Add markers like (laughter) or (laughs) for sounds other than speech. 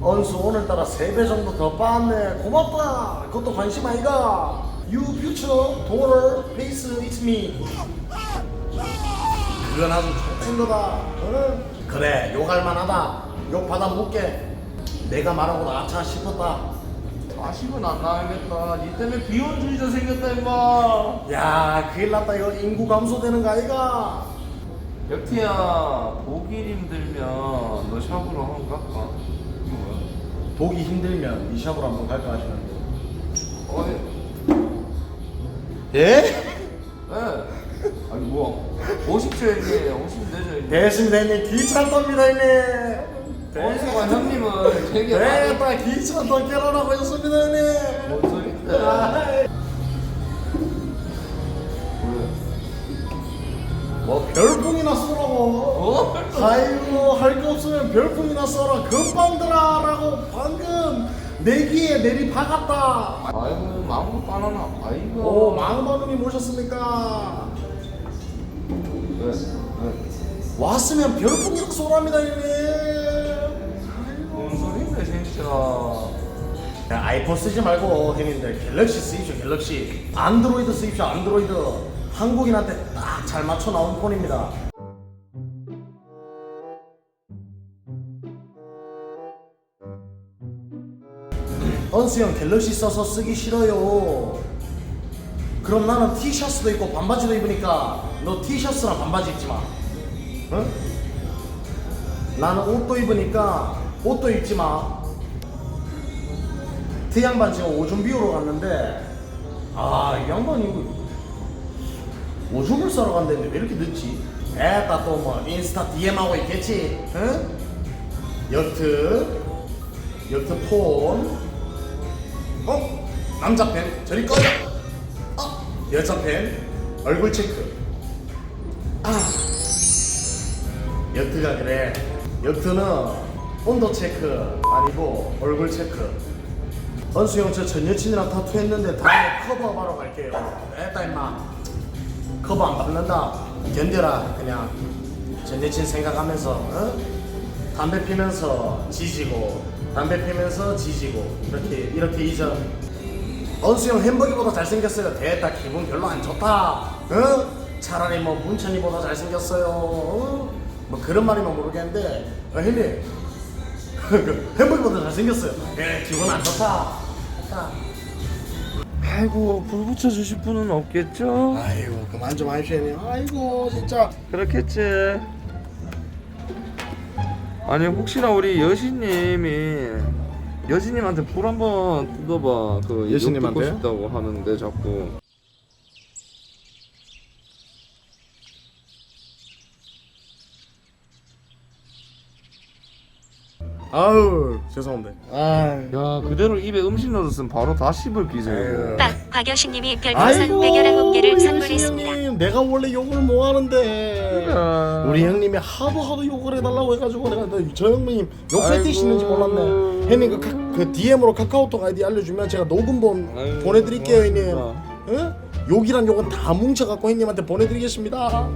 원수 (laughs) 오늘따라 3배 정도 더 빠았네. 고맙다. 그것도 관심 아이가. You future daughter face it's me. 그건 아주 좋은 거다. 응? 그래 욕할 만하다. 욕 받아 묻게. 내가 말하고 나차 싶었다. 다시는 안 나가겠다. 니 때문에 비혼주의자 생겼다 임마. 야 큰일 났다. 이거 인구 감소되는 거 아이가? 역티야 힘 보기 힘들면 이 샵으로 한번 갈까 하시는데 어, 예. 예? 예. 아니 뭐 오십죠 형님 오시면 되죠 형님. 됐습니다 형님 귀찮답니다 형님 원수가 형님은 되게 네, 많이 딱 귀찮다 깨라라고 했습니다 형님 뭔 소린데? 아이, 뭐 별풍이나 쏘라고 어? 아이고 할거 없으면 별풍이나 쏘라. 금방들아 라고 방금 내 귀에 내리 박았다. 아이고 망고 바나나? 아이고. 오 망마누님 모셨습니까? 왜? 왜? 왔으면 별풍이나 쏘랍니다 형님 뭔 소린데 진짜. 야, 아이폰 쓰지 말고 형님들 갤럭시 쓰십시오 갤럭시. 안드로이드 쓰십시오 안드로이드. 한국인한테 딱 잘 맞춰 나온 폰입니다 언스 형 갤럭시 써서 쓰기 싫어요 그럼 나는 티셔츠도 입고 반바지도 입으니까 너 티셔츠랑 반바지 입지 마 응? 나는 옷도 입으니까 옷도 입지 마 그 양반 지금 오줌 비우러 갔는데 아 이 양반이 이거 오줌을 싸러 간다는데 왜 이렇게 늦지? 에따 또 뭐 인스타 DM 하고 있겠지? 응? 여트 여트 폰 어? 남자 팬 저리 꺼져 어? 여자 팬 얼굴 체크 아 여트가 그래 여트는 온도 체크 아니고 얼굴 체크 언수 형저 전 여친이랑 타투했는데 다음에 커버하러 갈게요. 에따 임마 커버 안 받는다. 견뎌라 그냥 전 여친 생각하면서 어? 담배 피면서 지지고 담배 피면서 지지고 이렇게 이렇게 잊어. 언수 형 햄버거보다 잘생겼어요. 됐다 기분 별로 안 좋다. 어? 차라리 뭐 문천이보다 잘생겼어요. 어? 뭐 그런 말이면 모르겠는데 어, 형님 그 (laughs) 햄버거보다 잘생겼어요. 예, 기분 안 좋다. 자. 아이고 불 붙여주실 분은 없겠죠? 아이고 그만 좀. 형님. 아이고 진짜. 그렇겠지 아니 혹시나 우리 여신님이 여신님한테 불 한번 뜯어봐 그욕 여신님한테요? 듣고 싶다고 하는데 자꾸 아우 죄송합니다. 아. 야 그대로 입에 음식 넣었으면 바로 다 씹을 기세요 박 박여신님이 별풍선 119개를 선물했습니다. 형님, 내가 원래 욕을 뭐 하는데. 그래. 우리 형님이 하도 하도 욕을 해달라고 해가지고 내가 너저 형님 욕 패티시 있는지. 몰랐네. 형님 그, 카, 그 DM으로 카카오톡 아이디 알려주면 제가 녹음본 아이고, 보내드릴게요 형님. 고맙다. 응? 욕이란 욕은 다 뭉쳐갖고 형님한테 보내드리겠습니다.